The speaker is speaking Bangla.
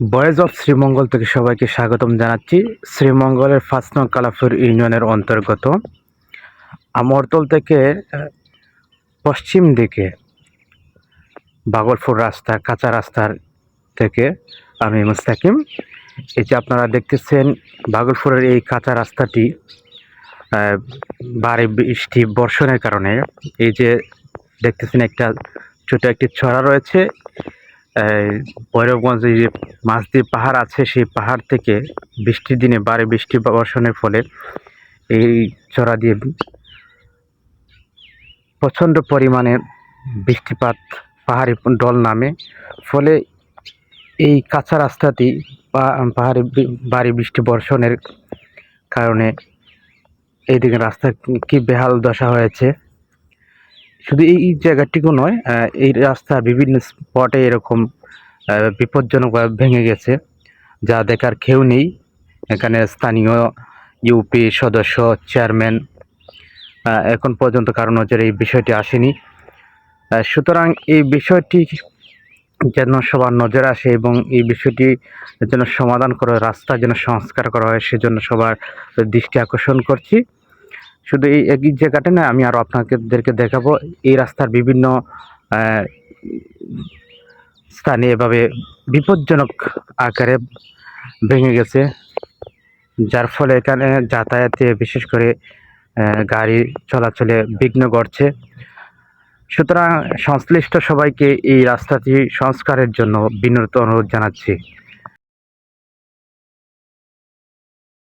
বয়েজ অফ শ্রীমঙ্গল থেকে সবাইকে স্বাগতম জানাচ্ছি। শ্রীমঙ্গলের ফার্স্ট কালাফুর ইউনিয়নের অন্তর্গত। আমরতল থেকে পশ্চিম দিকে বাগলপুর রাস্তা, কাঁচা রাস্তার থেকে আমি মুস্তাকিম। এই যে আপনারা দেখতেছেন, বাগলপুরের এই কাঁচা রাস্তাটি ভারী বৃষ্টি, বর্ষণের কারণে। এই যে দেখতেছেন একটা ছোট একটি ছড়া রয়েছে। ভৈরবগঞ্জে যে মাছদ্বীপ পাহাড় আছে, সেই পাহাড় থেকে বৃষ্টির দিনে বারে বৃষ্টি বর্ষণের ফলে এই চড়া দিয়ে প্রচণ্ড পরিমাণে বৃষ্টিপাত পাহাড়ি ডল নামে। ফলে এই কাঁচা রাস্তাটি পাহাড়ি বি- বৃষ্টি বর্ষণের কারণে এইদিকে রাস্তা কি- বেহাল দশা হয়েছে। শুধু এই জায়গাটিও নয় এই রাস্তা বিভিন্ন স্পটে এরকম বিপজ্জনকভাবে ভেঙে গেছে। যা দেখার কেউ নেই। এখানে স্থানীয় ইউপি সদস্য চেয়ারম্যান এখন পর্যন্ত কারও নজরে এই বিষয়টি আসেনি। সুতরাং এই বিষয়টি যেন সবার নজরে আসে এবং এই বিষয়টি যেন সমাধান করা হয়, রাস্তা যেন সংস্কার করা হয় সেজন্য সবার দৃষ্টি আকর্ষণ করছি। শুধু এই একই জায়গাটা না আমি আরও আপনাদেরকে দেখাবো। এই রাস্তার বিভিন্ন স্থানে এভাবে বিপজ্জনক আকারে ভেঙে গেছে, যার ফলে এখানে যাতায়াতে বিশেষ করে গাড়ি চলাচলে বিঘ্ন ঘটছে। সুতরাং সংশ্লিষ্ট সবাইকে এই রাস্তাটি সংস্কারের জন্য বিনীত অনুরোধ জানাচ্ছি।